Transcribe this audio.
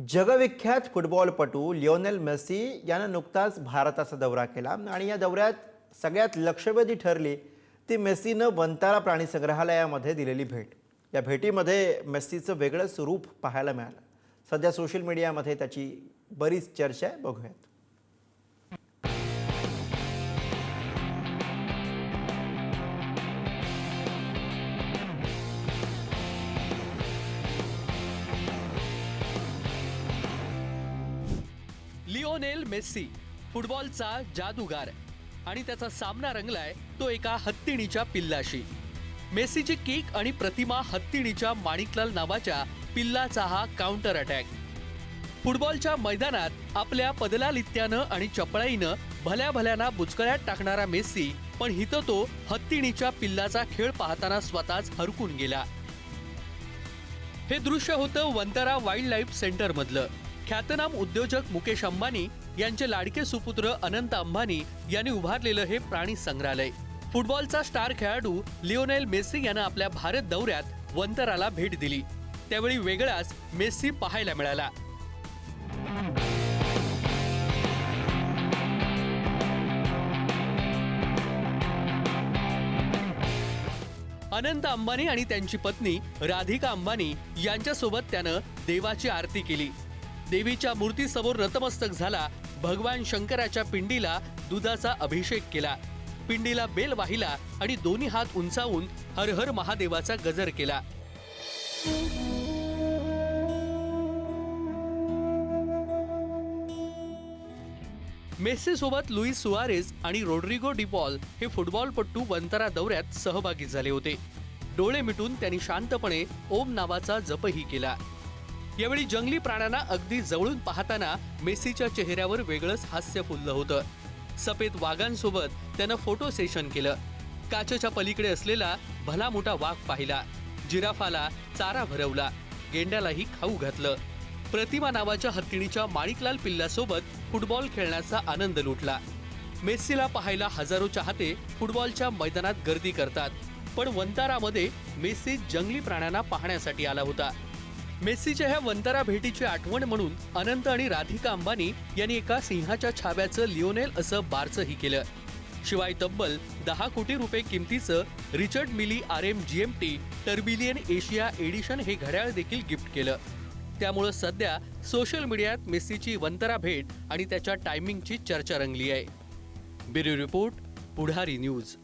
जगविख्यात फुटबॉलपटू Lionel Messi यानं नुकताच भारताचा दौरा केला. आणि या दौऱ्यात सगळ्यात लक्षवेधी ठरली ती मेसीनं वंतारा प्राणी संग्रहालयामध्ये दिलेली भेट. या भेटीमध्ये मेस्सीचं वेगळंच रूप पाहायला मिळालं. सध्या सोशल मीडियामध्ये त्याची बरीच चर्चा आहे. बघूयात. मेस्सी. फुटबॉलचा जादूगार. आणि त्याचा सामना रंगलाय तो एका हत्तीणीच्या पिल्लाशी. मेस्सीची किक आणि प्रतिमा हत्तीणीच्या माणिकलाल नावाच्या पिल्लाचा हा काउंटर अटॅक फुटबॉलच्या मैदानात आपल्या पदलालित्यानं आणि चपळाईनं भल्या भल्याना बुचकळ्यात टाकणारा मेस्सी पण हिथं तो हत्तीणीच्या पिल्लाचा खेळ पाहताना स्वतःच हरकून गेला. हे दृश्य होतं वंतारा वाईल्ड लाईफ सेंटर मधलं ख्यातनाम उद्योजक मुकेश अंबानी यांचे लाडके सुपुत्र अनंत अंबानी यांनी उभारलेलं हे प्राणी संग्रहालय. फुटबॉलचा स्टार खेळाडू लिओनेल मेस्सी यानं आपल्या भारत दौऱ्यात वंतराला भेट दिली. त्यावेळी वेगळाच मेस्सी पाहायला मिळाला. अनंत अंबानी आणि त्यांची पत्नी राधिका अंबानी यांच्यासोबत त्यानं देवाची आरती केली. देवीच्या मूर्तीसमोर नतमस्तक झाला भगवान शंकराच्या पिंडीला दुधाचा अभिषेक केला. पिंडीला बेल वाहिला आणि दोन्ही हात उंचावून हर हर महादेवाचा गजर केला. मेस्सीसोबत लुईस सुआरेस आणि रोड्रिगो डिपॉल हे फुटबॉलपटू वंतरा दौऱ्यात सहभागी झाले होते. डोळे मिटून त्यांनी शांतपणे ओम नावाचा जपही केला. यावेळी जंगली प्राण्यांना अगदी जवळून पाहताना मेस्सीच्या चेहऱ्यावर वेगळंच हास्य फुललं होतं. सफेद वाघांसोबत त्यानं फोटो सेशन केलं. काचेच्या पलीकडे असलेला भला मोठा वाघ पाहिला. जिराफाला चारा भरवला. गेंड्यालाही खाऊ घातलं. प्रतिमा नावाच्या हत्तीणीच्या माणिकलाल पिल्लासोबत फुटबॉल खेळण्याचा आनंद लुटला. मेस्सीला पाहायला हजारो चाहते फुटबॉलच्या मैदानात गर्दी करतात. पण वंतारामध्ये मेस्सी जंगली प्राण्यांना पाहण्यासाठी आला होता. मेस्सीच्या ह्या वंतारा भेटीची आठवण म्हणून अनंत आणि राधिका अंबानी यांनी एका सिंहाच्या छाव्याचं लिओनेल असं बारचंही केलं. शिवाय तब्बल दहा कोटी रुपये किमतीचं Richard Mille R M G M T tourbillon Asia edition हे घड्याळ देखील गिफ्ट केलं. त्यामुळं सध्या सोशल मीडियात मेस्सीची वंतरा भेट आणि त्याच्या टायमिंगची चर्चा रंगली आहे. Bureau report Pudhari news.